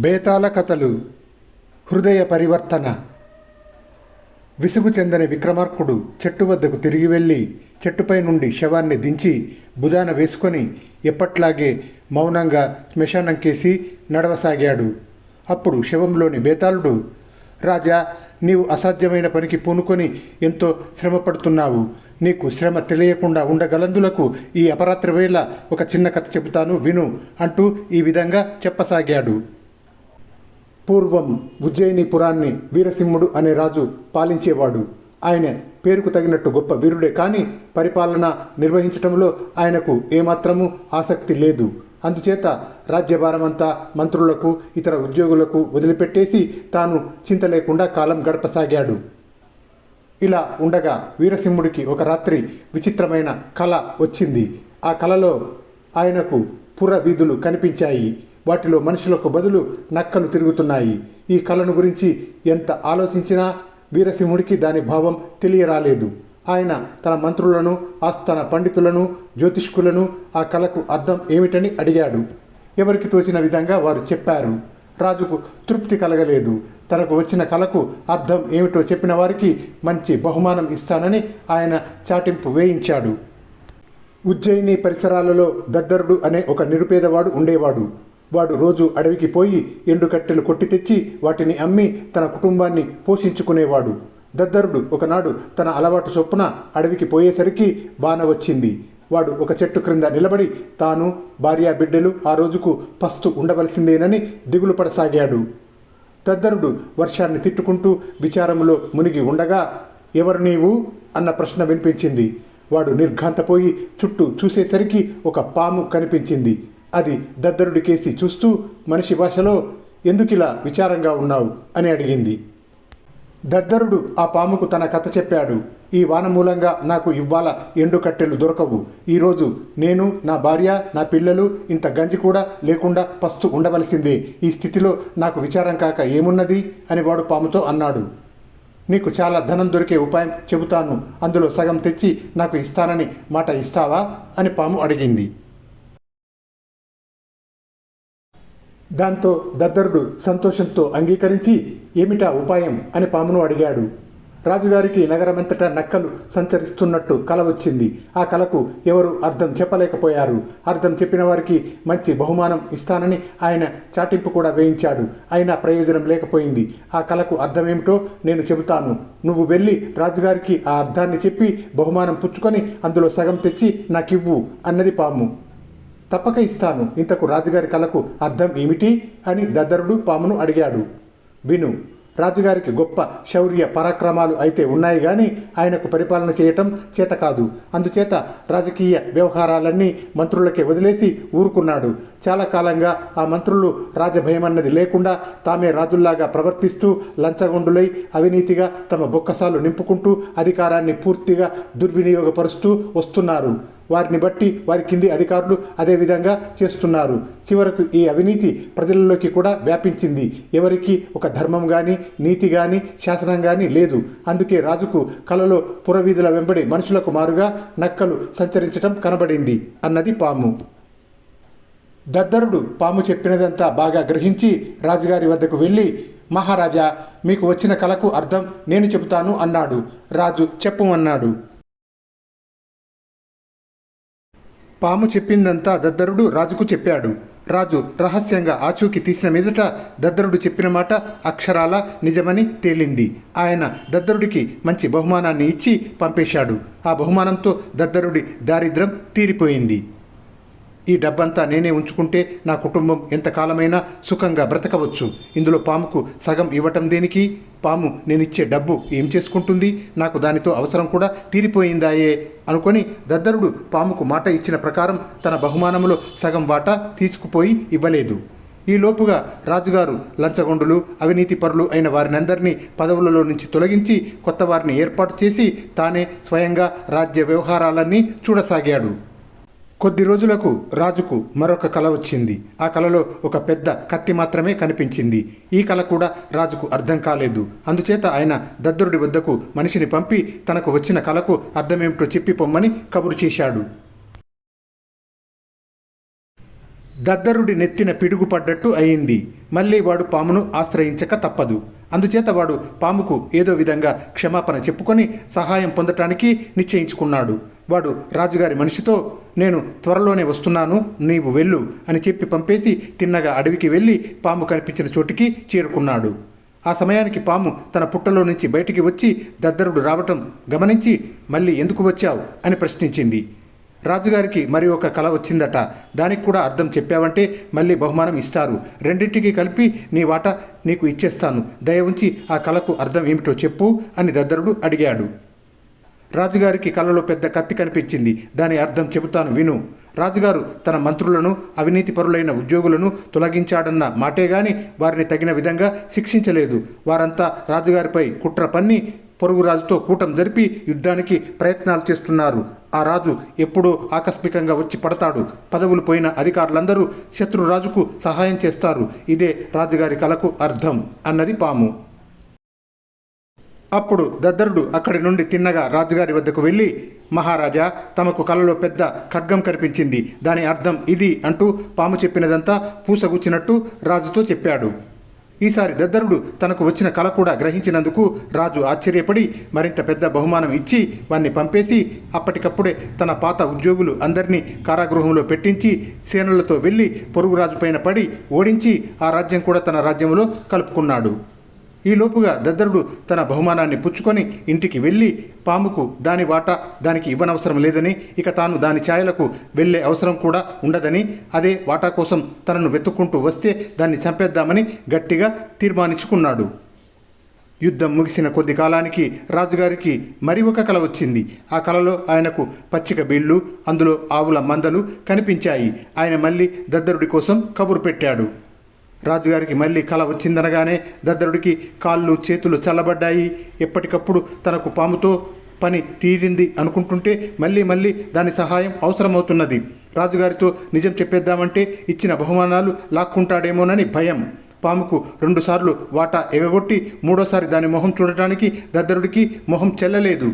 బేతాళ కథలు హృదయ పరివర్తన. విసుగు చెందని విక్రమార్కుడు చెట్టు వద్దకు తిరిగి వెళ్ళి చెట్టుపై నుండి శవాన్ని దించి భుజాన వేసుకొని ఎప్పట్లాగే మౌనంగా శ్మశానంకేసి నడవసాగాడు. అప్పుడు శవంలోని బేతాళుడు రాజా నీవు అసాధ్యమైన పనికి పూనుకొని ఎంతో శ్రమ పడుతున్నావు నీకు శ్రమ తెలియకుండా ఉండగలందులకు ఈ అపరాత్రి వేళ ఒక చిన్న కథ చెబుతాను విను అంటూ ఈ విధంగా చెప్పసాగాడు. పూర్వం ఉజ్జయినిపురాన్ని వీరసింహుడు అనే రాజు పాలించేవాడు. ఆయన పేరుకు తగినట్టు గొప్ప వీరుడే కానీ పరిపాలన నిర్వహించటంలో ఆయనకు ఏమాత్రము ఆసక్తి లేదు. అందుచేత రాజ్యభారమంతా మంత్రులకు ఇతర ఉద్యోగులకు వదిలిపెట్టేసి తాను చింత లేకుండా కాలం గడపసాగాడు. ఇలా ఉండగా వీరసింహుడికి ఒక రాత్రి విచిత్రమైన కళ వచ్చింది. ఆ కళలో ఆయనకు పుర వీధులు కనిపించాయి. వాటిలో మనుషులకు బదులు నక్కలు తిరుగుతున్నాయి. ఈ కళను గురించి ఎంత ఆలోచించినా వీరసింహుడికి దాని భావం తెలియరాలేదు. ఆయన తన మంత్రులను ఆస్థాన పండితులను జ్యోతిష్కులను ఆ కళకు అర్థం ఏమిటని అడిగాడు. ఎవరికి తోచిన విధంగా వారు చెప్పారు. రాజుకు తృప్తి కలగలేదు. తనకు వచ్చిన కళకు అర్థం ఏమిటో చెప్పిన వారికి మంచి బహుమానం ఇస్తానని ఆయన చాటింపు వేయించాడు. ఉజ్జయిని పరిసరాలలో దద్దరుడు అనే ఒక నిరుపేదవాడు ఉండేవాడు. వాడు రోజు అడవికి పోయి ఎండుకట్టెలు కొట్టి తెచ్చి వాటిని అమ్మి తన కుటుంబాన్ని పోషించుకునేవాడు. దద్దరుడు ఒకనాడు తన అలవాటు చొప్పున అడవికి పోయేసరికి బాన వచ్చింది. వాడు ఒక చెట్టు క్రింద నిలబడి తాను భార్యా బిడ్డలు ఆ రోజుకు పస్తు ఉండవలసిందేనని దిగులు పడసాగాడు. దద్దరుడు వర్షాన్ని తిట్టుకుంటూ విచారములో మునిగి ఉండగా ఎవరు నీవు? అన్న ప్రశ్న వినిపించింది. వాడు నిర్ఘాంతపోయి చుట్టూ చూసేసరికి ఒక పాము కనిపించింది. అది దద్దరుడి కేసి చూస్తూ మనిషి భాషలో ఎందుకిలా విచారంగా ఉన్నావు? అని అడిగింది. దద్దరుడు ఆ పాముకు తన కథ చెప్పాడు. ఈ వాన మూలంగా నాకు ఇవ్వాల ఎండు కట్టెలు దొరకవు. ఈరోజు నేను నా భార్య నా పిల్లలు ఇంత గంజి కూడా లేకుండా పస్తు ఉండవలసిందే. ఈ స్థితిలో నాకు విచారం కాక ఏమున్నది? అని వాడు పాముతో అన్నాడు. నీకు చాలా ధనం దొరికే ఉపాయం చెబుతాను. అందులో సగం తెచ్చి నాకు ఇస్తానని మాట ఇస్తావా? అని పాము అడిగింది. దాంతో దద్దరుడు సంతోషంతో అంగీకరించి ఏమిటా ఉపాయం? అని పామును అడిగాడు. రాజుగారికి నగరమంతటా నక్కలు సంచరిస్తున్నట్టు కల వచ్చింది. ఆ కలకు ఎవరు అర్థం చెప్పలేకపోయారు. అర్థం చెప్పిన వారికి మంచి బహుమానం ఇస్తానని ఆయన చాటింపు కూడా వేయించాడు. అయినా ప్రయోజనం లేకపోయింది. ఆ కలకు అర్థమేమిటో నేను చెబుతాను. నువ్వు వెళ్ళి రాజుగారికి ఆ అర్థాన్ని చెప్పి బహుమానం పుచ్చుకొని అందులో సగం తెచ్చి నాకివ్వు అన్నది పాము. తప్పక ఇస్తాను. ఇంతకు రాజుగారి కళకు అర్థం ఏమిటి? అని దద్దరుడు పామును అడిగాడు. విను రాజుగారికి గొప్ప శౌర్య పరాక్రమాలు అయితే ఉన్నాయి కానీ ఆయనకు పరిపాలన చేయటం చేత కాదు. అందుచేత రాజకీయ వ్యవహారాలన్నీ మంత్రులకే వదిలేసి ఊరుకున్నాడు. చాలా కాలంగా ఆ మంత్రులు రాజభయమన్నది లేకుండా తామే రాజుల్లాగా ప్రవర్తిస్తూ లంచగొండులై అవినీతిగా తమ బొక్కసాలు నింపుకుంటూ అధికారాన్ని పూర్తిగా దుర్వినియోగపరుస్తూ వస్తున్నారు. వారిని బట్టి వారి కింది అధికారులు అదే విధంగా చేస్తున్నారు. చివరకు ఈ అవినీతి ప్రజలలోకి కూడా వ్యాపించింది. ఎవరికి ఒక ధర్మం కానీ నీతి కానీ శాసనం కానీ లేదు. అందుకే రాజుకు కలలో పురవీధుల వెంబడి మనుషులకు మారుగా నక్కలు సంచరించటం కనబడింది అన్నది పాము. దద్దరుడు పాము చెప్పినదంతా బాగా గ్రహించి రాజుగారి వద్దకు వెళ్ళి మహారాజా మీకు వచ్చిన కళకు అర్థం నేను చెబుతాను అన్నాడు. రాజు చెప్పమన్నాడు పాము చెప్పిందంతా దద్దరుడు రాజుకు చెప్పాడు. రాజు రహస్యంగా ఆచూకి తీసిన మీదట దద్దరుడు చెప్పిన మాట అక్షరాల నిజమని తేలింది. ఆయన దద్దరుడికి మంచి బహుమానాన్ని ఇచ్చి పంపేశాడు. ఆ బహుమానంతో దద్దరుడి దారిద్ర్యం తీరిపోయింది. ఈ డబ్బంతా నేనే ఉంచుకుంటే నా కుటుంబం ఎంతకాలమైనా సుఖంగా బ్రతకవచ్చు. ఇందులో పాముకు సగం ఇవ్వటం దేనికి? పాము నేనిచ్చే డబ్బు ఏం చేసుకుంటుంది? నాకు దానితో అవసరం కూడా తీరిపోయిందాయే అనుకొని దద్దరుడు పాముకు మాట ఇచ్చిన ప్రకారం తన బహుమానములో సగం వాటా తీసుకుపోయి ఇవ్వలేదు. ఈ లోపుగా రాజుగారు లంచగొండులు అవినీతి పరులు అయిన వారినందరినీ పదవులలో నుంచి తొలగించి కొత్త వారిని ఏర్పాటు చేసి తానే స్వయంగా రాజ్య వ్యవహారాలన్నీ చూడసాగాడు. కొద్ది రోజులకు రాజుకు మరొక కళ వచ్చింది. ఆ కళలో ఒక పెద్ద కత్తి మాత్రమే కనిపించింది. ఈ కళ కూడా రాజుకు అర్థం కాలేదు. అందుచేత ఆయన దద్దరుడి వద్దకు మనిషిని పంపి తనకు వచ్చిన కళకు అర్థమేమిటో చెప్పి పొమ్మని కబురు చేశాడు. దద్దరుడి నెత్తిన పిడుగు పడ్డట్టు అయింది. మళ్ళీ వాడు పామును ఆశ్రయించక తప్పదు. అందుచేత వాడు పాముకు ఏదో విధంగా క్షమాపణ చెప్పుకొని సహాయం పొందటానికి నిశ్చయించుకున్నాడు. వాడు రాజుగారి మనిషితో నేను త్వరలోనే వస్తున్నాను నీవు వెళ్ళు అని చెప్పి పంపేసి తిన్నగా అడవికి వెళ్ళి పాము కనిపించిన చోటికి చేరుకున్నాడు. ఆ సమయానికి పాము తన పుట్టలో నుంచి బయటికి వచ్చి దద్దరుడు రావటం గమనించి మళ్ళీ ఎందుకు వచ్చావు? అని ప్రశ్నించింది. రాజుగారికి మరి ఒక కళ వచ్చిందట. దానికి కూడా అర్థం చెప్పావంటే మళ్ళీ బహుమానం ఇస్తారు. రెండింటికి కలిపి నీ వాట నీకు ఇచ్చేస్తాను. దయ ఉంచి ఆ కళకు అర్థం ఏమిటో చెప్పు అని దద్దరుడు అడిగాడు. రాజుగారికి కళ్ళలో పెద్ద కత్తి కనిపించింది. దాని అర్థం చెబుతాను విను. రాజుగారు తన మంత్రులను అవినీతి పరులైన ఉద్యోగులను తొలగించాడన్న మాటే గాని వారిని తగిన విధంగా శిక్షించలేదు. వారంతా రాజుగారిపై కుట్ర పన్ని పొరుగు రాజుతో కూటం జరిపి యుద్ధానికి ప్రయత్నాలు చేస్తున్నారు. ఆ రాజు ఎప్పుడో ఆకస్మికంగా వచ్చి పడతాడు. పదవులు పోయిన అధికారులందరూ శత్రురాజుకు సహాయం చేస్తారు. ఇదే రాజుగారి కలకు అర్థం అన్నది పాము. అప్పుడు దద్దరుడు అక్కడి నుండి తిన్నగా రాజుగారి వద్దకు వెళ్ళి మహారాజా తమకు కలలో పెద్ద ఖడ్గం కనిపించింది. దాని అర్థం ఇది అంటూ పాము చెప్పినదంతా పూసగుచ్చినట్టు రాజుతో చెప్పాడు. ఈసారి దద్దరుడు తనకు వచ్చిన కళ కూడా గ్రహించినందుకు రాజు ఆశ్చర్యపడి మరింత పెద్ద బహుమానం ఇచ్చి వారిని పంపేసి అప్పటికప్పుడే తన పాత ఉద్యోగులు అందరినీ కారాగృహంలో పెట్టించి సేనలతో వెళ్ళి పొరుగు రాజుపైన పడి ఓడించి ఆ రాజ్యం కూడా తన రాజ్యంలో కలుపుకున్నాడు. ఈ లోపుగా దద్దరుడు తన బహుమానాన్ని పుచ్చుకొని ఇంటికి వెళ్ళి పాముకు దాని వాటా దానికి ఇవ్వనవసరం లేదని ఇక తాను దాని ఛాయలకు వెళ్ళే అవసరం కూడా ఉండదని అదే వాటా కోసం తనను వెతుక్కుంటూ వస్తే దాన్ని చంపేద్దామని గట్టిగా తీర్మానించుకున్నాడు. యుద్ధం ముగిసిన కొద్ది కాలానికి రాజుగారికి మరి ఒక కల వచ్చింది. ఆ కలలో ఆయనకు పచ్చిక బిళ్ళు అందులో ఆవుల మందలు కనిపించాయి. ఆయన మళ్ళీ దద్దరుడి కోసం కబురు పెట్టాడు. రాజుగారికి మళ్ళీ కల వచ్చిందనగానే దద్దరుడికి కాళ్ళు చేతులు చల్లబడ్డాయి. ఎప్పటికప్పుడు తనకు పాముతో పని తీరింది అనుకుంటుంటే మళ్ళీ మళ్ళీ దాని సహాయం అవసరమవుతున్నది. రాజుగారితో నిజం చెప్పేద్దామంటే ఇచ్చిన బహుమానాలు లాక్కుంటాడేమోనని భయం. పాముకు రెండుసార్లు వాటా ఎగగొట్టి మూడోసారి దాని మొహం చూడటానికి దద్దరుడికి మొహం చెల్లలేదు.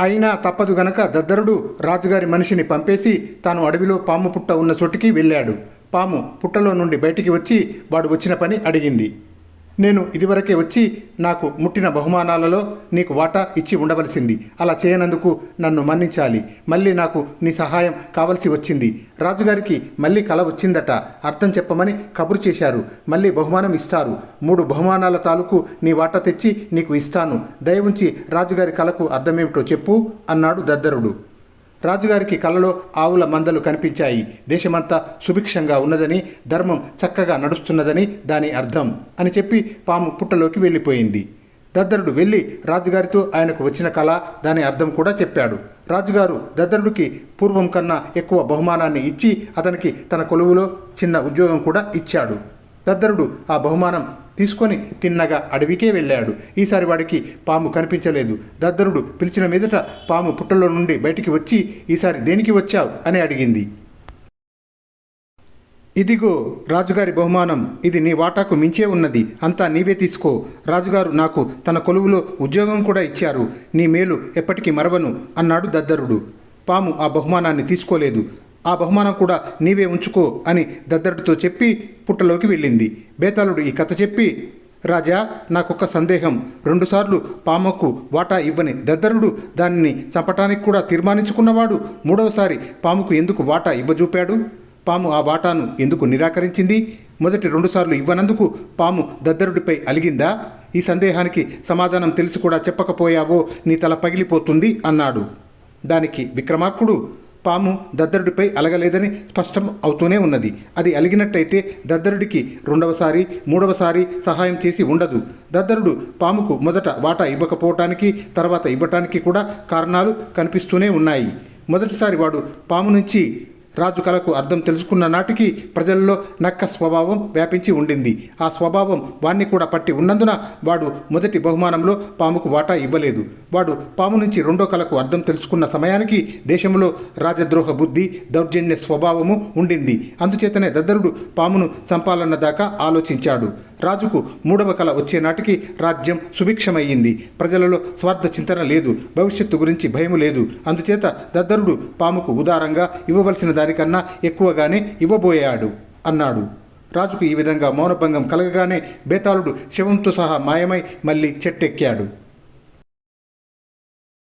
అయినా తప్పదు గనక దద్దరుడు రాజుగారి మనిషిని పంపేసి తాను అడవిలో పాము పుట్ట ఉన్న చోటికి వెళ్ళాడు. పాము పుట్టలో నుండి బయటికి వచ్చి వాడు వచ్చిన పని అడిగింది. నేను ఇదివరకే వచ్చి నాకు ముట్టిన బహుమానాలలో నీకు వాటా ఇచ్చి ఉండవలసింది. అలా చేయనందుకు నన్ను మన్నించాలి. మళ్ళీ నాకు నీ సహాయం కావలసి వచ్చింది. రాజుగారికి మళ్ళీ కల వచ్చిందట. అర్థం చెప్పమని కబురు చేశారు. మళ్ళీ బహుమానం ఇస్తారు. మూడు బహుమానాల తాలూకు నీ వాటా తెచ్చి నీకు ఇస్తాను. దయ ఉంచి రాజుగారి కలకు అర్థమేమిటో చెప్పు అన్నాడు దద్దరుడు. రాజుగారికి కలలో ఆవుల మందలు కనిపించాయి. దేశమంతా సుభిక్షంగా ఉన్నదని ధర్మం చక్కగా నడుస్తున్నదని దాని అర్థం అని చెప్పి పాము పుట్టలోకి వెళ్ళిపోయింది. దద్దరుడు వెళ్ళి రాజుగారితో ఆయనకు వచ్చిన కళ దాని అర్థం కూడా చెప్పాడు. రాజుగారు దద్దరుడికి పూర్వం కన్నా ఎక్కువ బహుమానాన్ని ఇచ్చి అతనికి తన కొలువులో చిన్న ఉద్యోగం కూడా ఇచ్చాడు. దద్దరుడు ఆ బహుమానం తీసుకొని తిన్నగా అడవికే వెళ్ళాడు. ఈసారి వాడికి పాము కనిపించలేదు. దద్దరుడు పిలిచిన మీదట పాము పుట్టలో నుండి బయటికి వచ్చి ఈసారి దేనికి వచ్చావు? అని అడిగింది. ఇదిగో రాజుగారి బహుమానం ఇది నీ వాటాకు మించే ఉన్నది. అంతా నీవే తీసుకో. రాజుగారు నాకు తన కొలువులో ఉద్యోగం కూడా ఇచ్చారు. నీ మేలు ఎప్పటికీ మరవను అన్నాడు దద్దరుడు. పాము ఆ బహుమానాన్ని తీసుకోలేదు. ఆ బహుమానం కూడా నీవే ఉంచుకో అని దద్దరుడితో చెప్పి పుట్టలోకి వెళ్ళింది. బేతాళుడు ఈ కథ చెప్పి రాజా నాకొక సందేహం. రెండుసార్లు పాముకు వాటా ఇవ్వని దద్దరుడు దానిని చంపటానికి కూడా తీర్మానించుకున్నవాడు మూడవసారి పాముకు ఎందుకు వాటా ఇవ్వజూపాడు? పాము ఆ వాటాను ఎందుకు నిరాకరించింది? మొదటి రెండుసార్లు ఇవ్వనందుకు పాము దద్దరుడిపై అలిగిందా? ఈ సందేహానికి సమాధానం తెలిసి కూడా చెప్పకపోయావో నీ తల పగిలిపోతుంది అన్నాడు. దానికి విక్రమార్కుడు పాము దద్దరుడిపై అలగలేదని స్పష్టం అవుతూనే ఉన్నది. అది అలిగినట్టయితే దద్దరుడికి రెండవసారి మూడవసారి సహాయం చేసి ఉండదు. దద్దరుడు పాముకు మొదట వాటా ఇవ్వకపోవటానికి తర్వాత ఇవ్వటానికి కూడా కారణాలు కనిపిస్తూనే ఉన్నాయి. మొదటిసారి వాడు పాము నుంచి రాజు కళకు అర్థం తెలుసుకున్న నాటికి ప్రజల్లో నక్క స్వభావం వ్యాపించి ఉండింది. ఆ స్వభావం వాణ్ణి కూడా పట్టి ఉన్నందున వాడు మొదటి బహుమానంలో పాముకు వాటా ఇవ్వలేదు. వాడు పాము నుంచి రెండో కళకు అర్థం తెలుసుకున్న సమయానికి దేశంలో రాజద్రోహ బుద్ధి దౌర్జన్య స్వభావము ఉండింది. అందుచేతనే దద్దరుడు పామును చంపాలన్న దాకా ఆలోచించాడు. రాజుకు మూడవ కళ వచ్చే నాటికి రాజ్యం సుభిక్షమయ్యింది. ప్రజలలో స్వార్థ చింతన లేదు భవిష్యత్తు గురించి భయం లేదు. అందుచేత దద్దరుడు పాముకు ఉదారంగా ఇవ్వవలసిన దానికన్నా ఎక్కువగానే ఇవ్వబోయాడు అన్నాడు. రాజుకు ఈ విధంగా మౌనభంగం కలగగానే బేతాళుడు శవంతో సహా మాయమై మళ్ళీ చెట్టెక్కాడు.